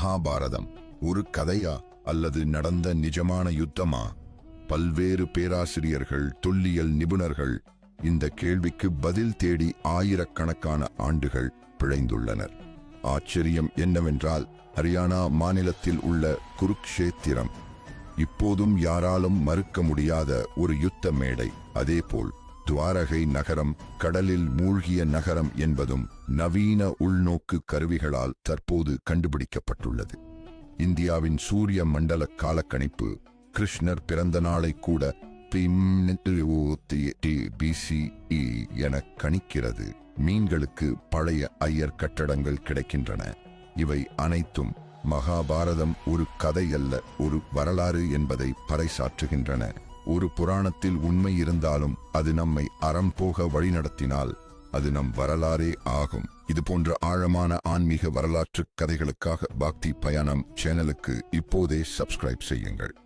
மகாபாரதம். ஒரு கதையா அல்லது நடந்த நிஜமான யுத்தமா? பல்வேறு பேராசிரியர்கள் தொல்லியல் நிபுணர்கள் இந்த கேள்விக்கு பதில் தேடி ஆயிரக்கணக்கான ஆண்டுகள் பிழைந்துள்ளனர். ஆச்சரியம் என்னவென்றால் ஹரியானா மாநிலத்தில் உள்ள குருக்ஷேத்திரம் இப்போதும் யாராலும் மறுக்க முடியாத ஒரு யுத்த மேடை. அதேபோல் துவாரகை நகரம் கடலில் மூழ்கிய நகரம் என்பதும் நவீன உள்நோக்கு கருவிகளால் தற்போது கண்டுபிடிக்கப்பட்டுள்ளது. இந்தியாவின் சூரிய மண்டல காலக்கணிப்பு கிருஷ்ணர் பிறந்த நாளை கூட பிசிஇ என கணிக்கிறது. மீன்களுக்கு பழைய ஐயர் கட்டடங்கள் கிடைக்கின்றன. இவை அனைத்தும் மகாபாரதம் ஒரு கதை அல்ல ஒரு வரலாறு என்பதை பறைசாற்றுகின்றன. ஒரு புராணத்தில் உண்மை இருந்தாலும் அது நம்மை அறம் போக வழிநடத்தினால் அது நம் வரலாறே ஆகும். இது போன்ற ஆழமான ஆன்மீக வரலாற்று கதைகளுக்காக பக்தி பயணம் சேனலுக்கு இப்போதே சப்ஸ்கிரைப் செய்யுங்கள்.